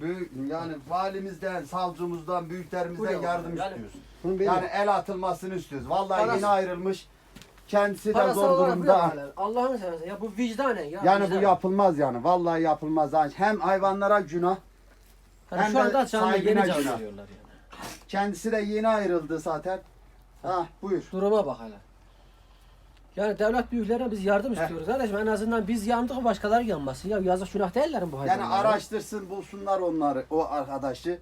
Büyük, yani valimizden, savcımızdan, büyüklerimizden yardım istiyoruz. Bunu Yani el atılmasını istiyoruz. Vallahi Parası- yeni ayrılmış. Kendisi de Parasal zor olarak durumda. yapıyorlar. Allah'ını seversen ya bu vicdanen ya. Yani bu vicdanen. yapılmaz yani. Vallahi yapılmaz. Hem hayvanlara günah. Hani hem şu de anda canlı sahibine yeni günah. yani. Kendisi de yeni ayrıldı zaten. Ha buyur. Duruma bak hele. Yani devlet büyüklerine biz yardım istiyoruz. Kardeşim en azından biz yandık başkaları yanmasın. Ya yazık günah değiller mi bu Yani hayvanlara? araştırsın bulsunlar onları o arkadaşı.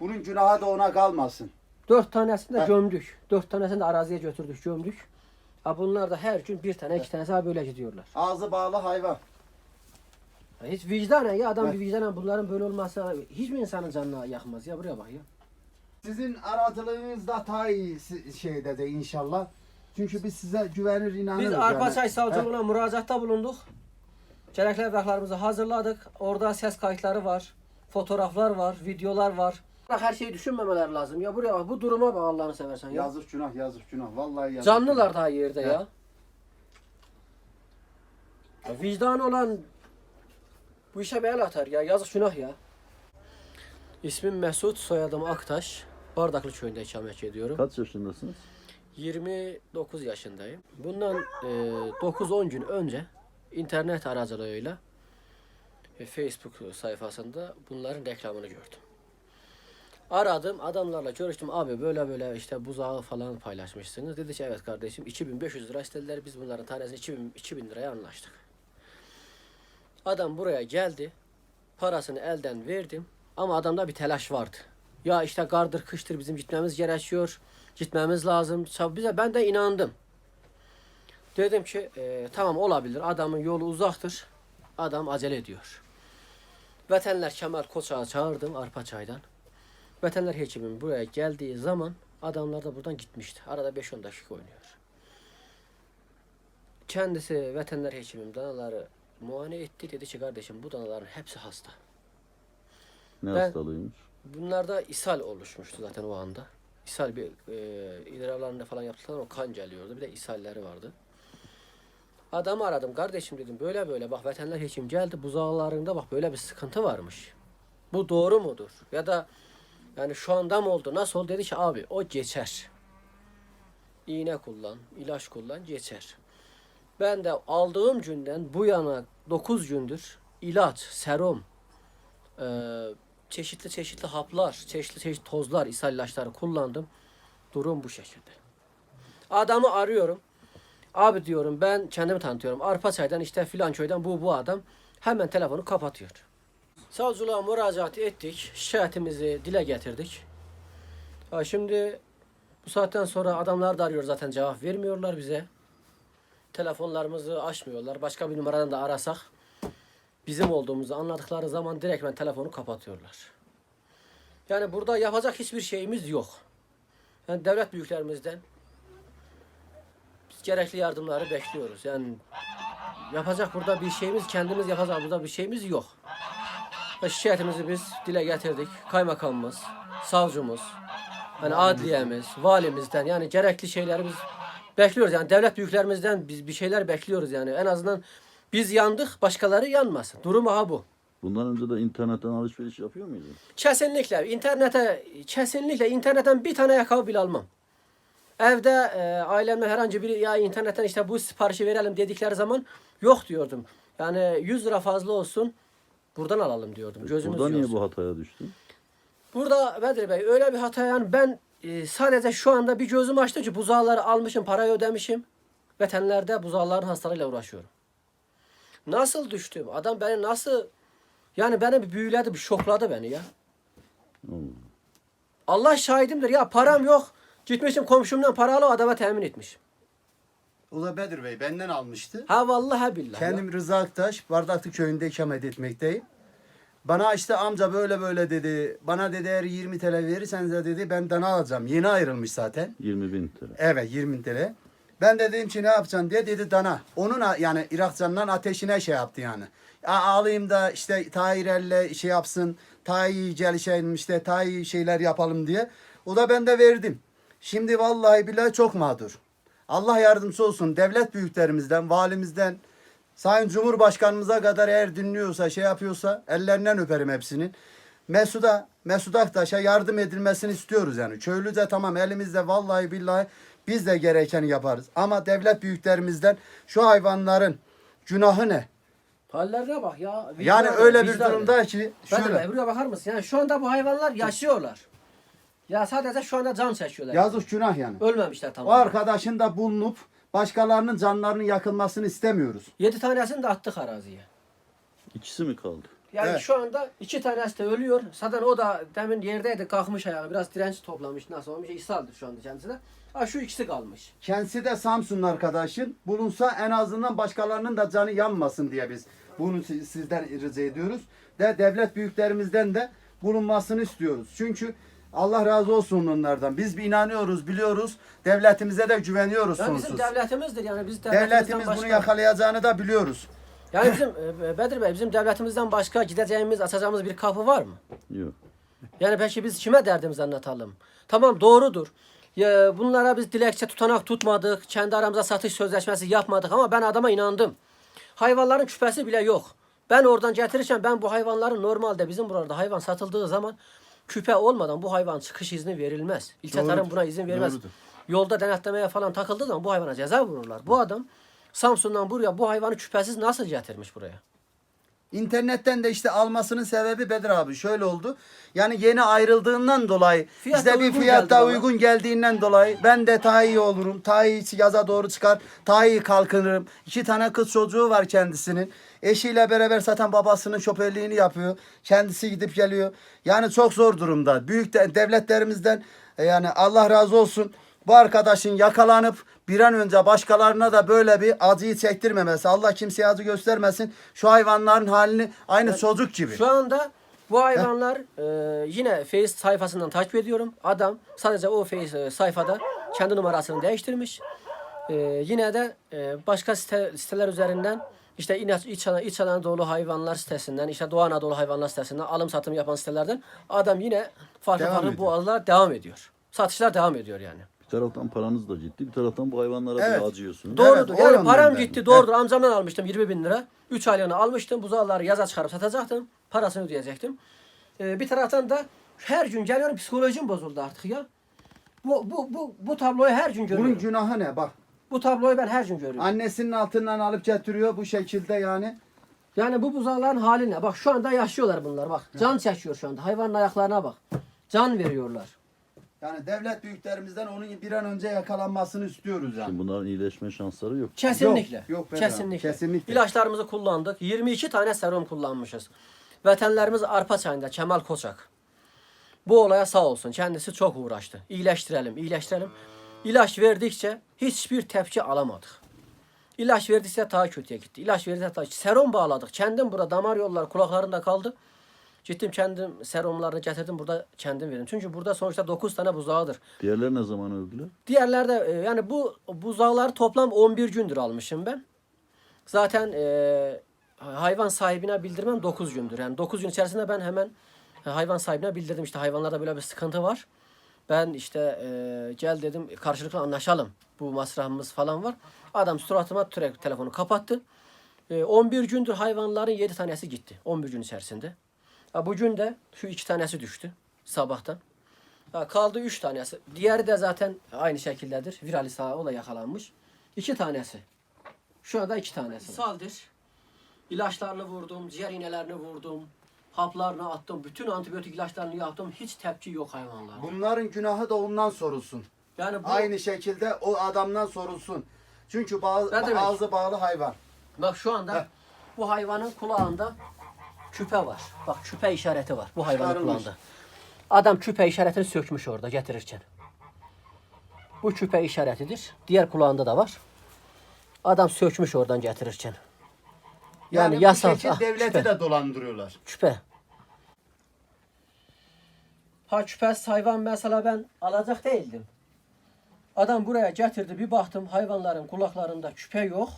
Bunun günahı da ona kalmasın. Dört tanesini de He. gömdük. Dört tanesini de araziye götürdük gömdük. Ha bunlar da her gün bir tane iki tanesi ha böyle gidiyorlar. Ağzı bağlı hayvan. Ya hiç vicdanen ya adam bir vicdanen bunların böyle olmasa hiç mi insanın canına yakmaz ya buraya bak ya. Sizin aracılığınız da ta iyi si- şeyde de inşallah. Çünkü biz size güvenir inanırız. Biz yani. Arpaçay He. Savcılığına müracaatta bulunduk. Gerekli evraklarımızı hazırladık. Orada ses kayıtları var, fotoğraflar var, videolar var. Her şeyi düşünmemeler lazım. Ya buraya bak bu duruma bak Allah'ını seversen ya. Yazık günah yazık günah. Vallahi yazık. Canlılar daha yerde ya. ya. Vicdan olan bu işe bir el atar ya. Yazık günah ya. İsmim Mesut, soyadım Aktaş. Bardaklı köyünde ikamet ediyorum. Kaç yaşındasınız? 29 yaşındayım. Bundan e, 9-10 gün önce internet aracılığıyla e, Facebook sayfasında bunların reklamını gördüm. Aradım adamlarla görüştüm abi böyle böyle işte buzağı falan paylaşmışsınız. Dedi ki evet kardeşim 2500 lira istediler biz bunların tanesini 2000, 2000 liraya anlaştık. Adam buraya geldi parasını elden verdim ama adamda bir telaş vardı. Ya işte gardır kıştır bizim gitmemiz gerekiyor. Gitmemiz lazım. Bize ben de inandım. Dedim ki e, tamam olabilir. Adamın yolu uzaktır. Adam acele ediyor. Veteriner Kemal Koçak'ı çağırdım Arpaçay'dan. Veteriner hekimim buraya geldiği zaman adamlar da buradan gitmişti. Arada 5-10 dakika oynuyor. Kendisi veteriner hekimim danaları muayene etti. Dedi ki kardeşim bu danaların hepsi hasta. Ne Ben- hastalığıymış? Bunlarda ishal oluşmuştu zaten o anda. İshal bir e, idrarlarında falan yaptılar o kan geliyordu. Bir de ishalleri vardı. Adamı aradım. Kardeşim dedim böyle böyle bak veteriner hekim geldi. Buzağlarında bak böyle bir sıkıntı varmış. Bu doğru mudur? Ya da yani şu anda mı oldu? Nasıl oldu? Dedi ki abi o geçer. İğne kullan, ilaç kullan geçer. Ben de aldığım günden bu yana 9 gündür ilaç, serum, eee çeşitli çeşitli haplar, çeşitli çeşitli tozlar, ishal ilaçları kullandım. Durum bu şekilde. Adamı arıyorum. Abi diyorum ben kendimi tanıtıyorum. Arpaçay'dan işte filan köyden bu bu adam. Hemen telefonu kapatıyor. Savcılığa müracaat ettik. Şikayetimizi dile getirdik. Ha şimdi bu saatten sonra adamlar da arıyor zaten cevap vermiyorlar bize. Telefonlarımızı açmıyorlar. Başka bir numaradan da arasak bizim olduğumuzu anladıkları zaman direktmen telefonu kapatıyorlar. Yani burada yapacak hiçbir şeyimiz yok. Yani devlet büyüklerimizden biz gerekli yardımları bekliyoruz. Yani yapacak burada bir şeyimiz kendimiz yapacak burada bir şeyimiz yok. Ve şikayetimizi biz dile getirdik. Kaymakamımız, savcımız, hani adliyemiz, valimizden yani gerekli şeyleri biz bekliyoruz. Yani devlet büyüklerimizden biz bir şeyler bekliyoruz yani. En azından biz yandık, başkaları yanmasın. Durum ha bu. Bundan önce de internetten alışveriş yapıyor muydun? Kesinlikle internete kesinlikle internetten bir tane ayakkabı bile almam. Evde e, ailemle herhangi biri ya internetten işte bu siparişi verelim dedikleri zaman yok diyordum. Yani 100 lira fazla olsun buradan alalım diyordum. Gözümüz Burada niye bu hataya düştün? Burada Bedir Bey öyle bir hata yani ben e, sadece şu anda bir gözüm açtım ki buzağları almışım, parayı ödemişim. Vetenlerde buzağların hastalığıyla uğraşıyorum. Nasıl düştüm? Adam beni nasıl yani beni bir büyüledi, bir şokladı beni ya. Hmm. Allah şahidimdir ya param yok. Gitmişim komşumdan para alıp adama temin etmişim. O da Bedir Bey benden almıştı. Ha vallahi billahi. ya. Kendim Rıza Aktaş, Bardaklı köyünde ikamet etmekteyim. Bana işte amca böyle böyle dedi. Bana dedi eğer 20 TL verirseniz de dedi ben dana alacağım. Yeni ayrılmış zaten. 20 bin TL. Evet 20 TL. Ben de dedim ki ne yapacaksın diye dedi dana. Onun yani Irakcan'dan ateşine şey yaptı yani. A- alayım da işte Tahirel'le şey yapsın. Tayi gelişelim işte Tayi şeyler yapalım diye. O da ben de verdim. Şimdi vallahi billahi çok mağdur. Allah yardımcısı olsun. Devlet büyüklerimizden, valimizden, Sayın Cumhurbaşkanımıza kadar eğer dinliyorsa, şey yapıyorsa ellerinden öperim hepsinin. Mesut'a, Mesut Aktaş'a yardım edilmesini istiyoruz yani. Köylüce tamam elimizde vallahi billahi biz de gerekeni yaparız. Ama devlet büyüklerimizden şu hayvanların günahı ne? Hallerine bak ya. Yani vicdanı, öyle bir vicdanı. durumda ki şöyle. Bey buraya bakar mısın? Yani şu anda bu hayvanlar yaşıyorlar. Ya sadece şu anda can çekiyorlar. Yazık günah yani. Ölmemişler O tamam. arkadaşın da bulunup başkalarının canlarının yakılmasını istemiyoruz. Yedi tanesini de attık araziye. İkisi mi kaldı? Yani Evet. şu anda iki tanesi de ölüyor. Zaten o da demin yerdeydi kalkmış ayağı. Biraz direnç toplamış nasıl olmuş. İshaldir şu anda kendisi de. Ha şu ikisi kalmış. Kendisi de Samsun'un arkadaşın. Bulunsa en azından başkalarının da canı yanmasın diye biz bunu si- sizden rica ediyoruz. De devlet büyüklerimizden de bulunmasını istiyoruz. Çünkü Allah razı olsun onlardan. Biz bir inanıyoruz, biliyoruz. Devletimize de güveniyoruz Yani bizim sonsuz. devletimizdir yani biz Devletimiz başka... bunu yakalayacağını da biliyoruz. Yani bizim e, Bedir Bey bizim devletimizden başka gideceğimiz açacağımız bir kapı var mı? Yok. Yani peki biz kime derdimizi anlatalım? Tamam doğrudur. Ya bunlara biz dilekçe tutanak tutmadık. Kendi aramıza satış sözleşmesi yapmadık ama ben adama inandım. Hayvanların küpesi bile yok. Ben oradan getirirken ben bu hayvanların normalde bizim burada hayvan satıldığı zaman küpe olmadan bu hayvan çıkış izni verilmez. İlçe Doğrudur, tarım buna izin vermez. doğrudur. Yolda denetlemeye falan takıldığı zaman bu hayvana ceza vururlar. Bu adam Samsun'dan buraya bu hayvanı küpesiz nasıl getirmiş buraya? İnternetten de işte almasının sebebi Bedir abi şöyle oldu. Yani yeni ayrıldığından dolayı Fiyat bize bir uygun fiyat geldi da bana. uygun geldiğinden dolayı ben de iyi olurum. İyi yaza doğru çıkar. İyi kalkınırım. İki tane kız çocuğu var kendisinin. Eşiyle beraber zaten babasının şoförlüğünü yapıyor. Kendisi gidip geliyor. Yani çok zor durumda. Büyük de, devletlerimizden e, yani Allah razı olsun. Bu arkadaşın yakalanıp bir an önce başkalarına da böyle bir acıyı çektirmemesi. Allah kimseye acı göstermesin. Şu hayvanların halini aynı çocuk gibi. Şu anda bu hayvanlar e, yine Face sayfasından takip ediyorum. Adam sadece o Face e, sayfada kendi numarasını değiştirmiş. E, yine de e, başka site, siteler üzerinden işte İç, İç, Ana- İç Anadolu hayvanlar sitesinden, işte Doğu Anadolu hayvanlar sitesinden alım satım yapan sitelerden adam yine farklı Devam farklı boğazlar devam ediyor. Satışlar devam ediyor yani. Bir taraftan paranız da ciddi, bir taraftan bu hayvanlara Evet. da acıyorsunuz. Doğrudur. o yani param de. gitti. Doğrudur. Amcamdan almıştım 20 bin lira. 3 aylığını almıştım. Buzağları yaza çıkarıp satacaktım. Parasını ödeyecektim. Ee, bir taraftan da her gün geliyorum psikolojim bozuldu artık ya. Bu bu bu bu tabloyu her gün görüyorum. Bunun günahı ne? Bak Bu tabloyu ben her gün görüyorum. annesinin altından alıp getiriyor bu şekilde yani. Yani bu buzağların hali ne? Bak şu anda yaşıyorlar bunlar bak. Can çekiyor şu anda. Hayvanın ayaklarına bak. Can veriyorlar. Yani devlet büyüklerimizden onun bir an önce yakalanmasını istiyoruz yani. Şimdi bunların iyileşme şansları yok. Kesinlikle. Yok, yok Bedran, kesinlikle. kesinlikle. İlaçlarımızı kullandık. 22 tane serum kullanmışız. Vetenlerimiz arpa çayında Kemal Koçak. Bu olaya sağ olsun. Kendisi çok uğraştı. İyileştirelim, iyileştirelim. İlaç verdikçe hiçbir tepki alamadık. İlaç verdikçe daha kötüye gitti. İlaç verdikçe daha serum bağladık. Kendim burada damar yolları kulaklarında kaldı. Gittim kendim serumlarını getirdim burada kendim verdim. Çünkü burada sonuçta 9 tane buzağıdır. Diğerleri ne zaman öldüler? Diğerlerde e, yani bu buzağları toplam 11 gündür almışım ben. Zaten e, hayvan sahibine bildirmem 9 gündür. Yani 9 gün içerisinde ben hemen e, hayvan sahibine bildirdim. İşte hayvanlarda böyle bir sıkıntı var. Ben işte e, gel dedim karşılıklı anlaşalım. Bu masrafımız falan var. Adam suratıma direkt telefonu kapattı. E, 11 gündür hayvanların 7 tanesi gitti. 11 gün içerisinde. Ha, bugün de şu iki tanesi düştü sabahtan. Ha, kaldı üç tanesi. Diğeri de zaten aynı şekildedir. Viral sağ o da yakalanmış. İki tanesi. Şu anda iki tanesi. Saldır. İlaçlarını vurdum, ciğer iğnelerini vurdum. Haplarını attım. Bütün antibiyotik ilaçlarını yaptım. Hiç tepki yok hayvanlarda. Bunların günahı da ondan sorulsun. Yani bu, Aynı şekilde o adamdan sorulsun. Çünkü Ne demek? ağzı bağlı hayvan. bak şu anda bu hayvanın kulağında küpe var. Bak küpe işareti var bu hayvanın Çıkarılmış. kulağında. Adam küpe işaretini sökmüş orada getirirken. Bu küpe işaretidir. Diğer kulağında da var. Adam sökmüş oradan getirirken. Yani, Yani, yasal. bu ah, devleti küpe. de dolandırıyorlar. Küpe. Ha küpesiz hayvan mesela ben alacak değildim. Adam buraya getirdi bir baktım hayvanların kulaklarında küpe yok.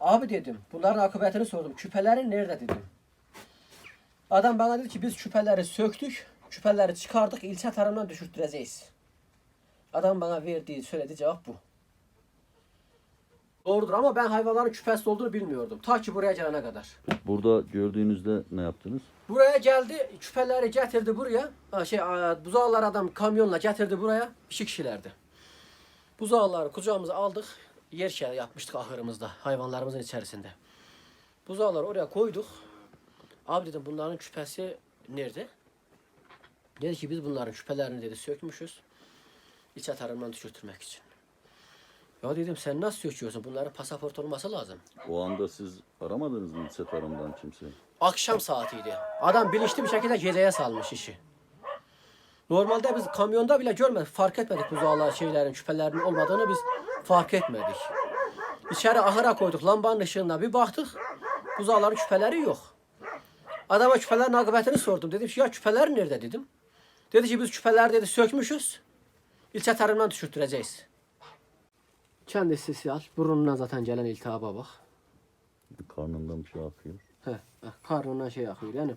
Abi dedim bunların akıbetini sordum. Küpeleri nerede dedim. Adam bana dedi ki biz küpeleri söktük. Küpeleri çıkardık ilçe tarımdan düşürttireceğiz. Adam bana verdiği söylediği cevap bu. Doğrudur ama ben hayvanların küpesiz olduğunu bilmiyordum. Ta ki buraya gelene kadar. Burada gördüğünüzde ne yaptınız? Buraya geldi, küpeleri getirdi buraya. Ha, şey, buzağlar adam kamyonla getirdi buraya. İki kişilerdi. Buzağları kucağımıza aldık. Yer şey yapmıştık ahırımızda, hayvanlarımızın içerisinde. Buzağları oraya koyduk. Abi dedim bunların küpesi nerede? Dedi ki biz bunların küpelerini dedi sökmüşüz. İç atarından düşürtmek için. Ya dedim sen nasıl söküyorsun? Bunların pasaport olması lazım. O anda siz aramadınız mı ilçe tarımdan kimseyi? Akşam saatiydi. Adam bilinçli bir şekilde geceye salmış işi. Normalde biz kamyonda bile görmedik, fark etmedik buzağlar şeylerin, şüphelerinin olmadığını biz fark etmedik. İçeri ahıra koyduk lambanın ışığında bir baktık, buzağların şüpheleri yok. Adama şüphelerin akıbetini sordum. Dedim ki ya şüpheler nerede dedim. Dedi ki biz şüpheler dedi sökmüşüz. İlçe tarımdan düşürtüreceğiz. Kendisi siyah, burnundan zaten gelen iltihaba bak. Karnından bir şey akıyor. Heh, karnından şey akıyor yani.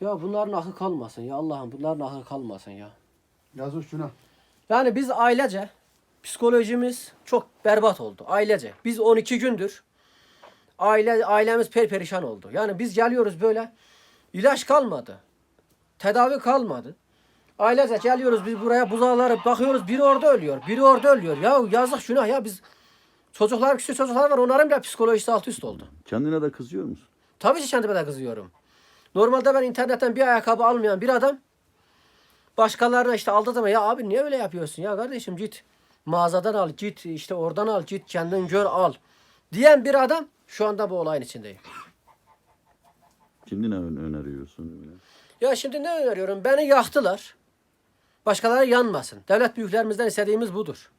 Ya bunların akı kalmasın ya Allah'ım bunların akı kalmasın ya. Yazık şuna. Yani biz ailece psikolojimiz çok berbat oldu ailece. Biz 12 gündür aile ailemiz perperişan oldu. Yani biz geliyoruz böyle ilaç kalmadı. Tedavi kalmadı. Ailece geliyoruz biz buraya buzağları bakıyoruz biri orada ölüyor. Biri orada ölüyor. Ya yazık şuna ya biz çocuklar küçük çocuklar var onların bile psikolojisi alt üst oldu. Kendine de kızıyor musun? Tabii ki kendime de kızıyorum. Normalde ben internetten bir ayakkabı almayan bir adam başkalarına işte aldı zaman ya abi niye öyle yapıyorsun ya kardeşim git mağazadan al git işte oradan al git kendin gör al diyen bir adam şu anda bu olayın içindeyim. Şimdi ne ön- öneriyorsun? Ya şimdi ne öneriyorum? Beni yaktılar. Başkaları yanmasın. Devlet büyüklerimizden istediğimiz budur.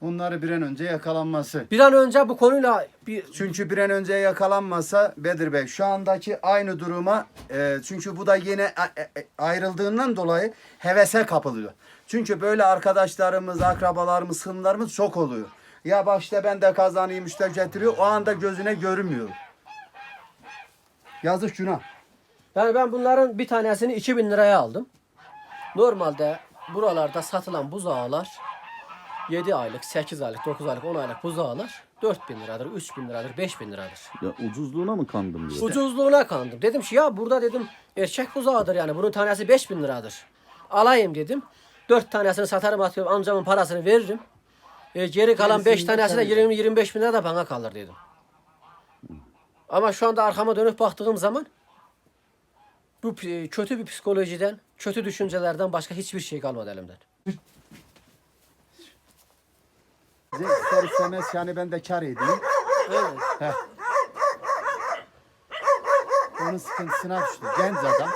Onları bir an önce yakalanması. Bir an önce bu konuyla bir Çünkü bir an önce yakalanmasa Bedir Bey şu andaki aynı duruma e, çünkü bu da yine e- e- ayrıldığından dolayı hevese kapılıyor. Çünkü böyle arkadaşlarımız, akrabalarımız, hımlarımız çok oluyor. Ya bak işte ben de kazanayım işte getiriyor o anda gözüne görünmüyor. Yazık şuna. Yani ben bunların bir tanesini 2000 liraya aldım. Normalde buralarda satılan buzağlar 7 aylık, 8 aylık, 9 aylık, 10 aylık buzağlar 4000 liradır, 3000 liradır, 5000 liradır. Ya ucuzluğuna mı kandım diyor. Ucuzluğuna kandım. Dedim ki ya burada dedim erkek buzağıdır yani bunun tanesi 5000 liradır. Alayım dedim. 4 tanesini satarım atıyorum amcamın parasını veririm. E, geri kalan 5 Gerisini de tanesi de sen 20-25 bin lira da bana kalır dedim. Ama şu anda arkama dönüp baktığım zaman bu kötü bir psikolojiden, kötü düşüncelerden başka hiçbir şey kalmadı elimden. İster istemez yani ben de kar edeyim. Heh. Onun sıkıntısına düştü. Genç adam.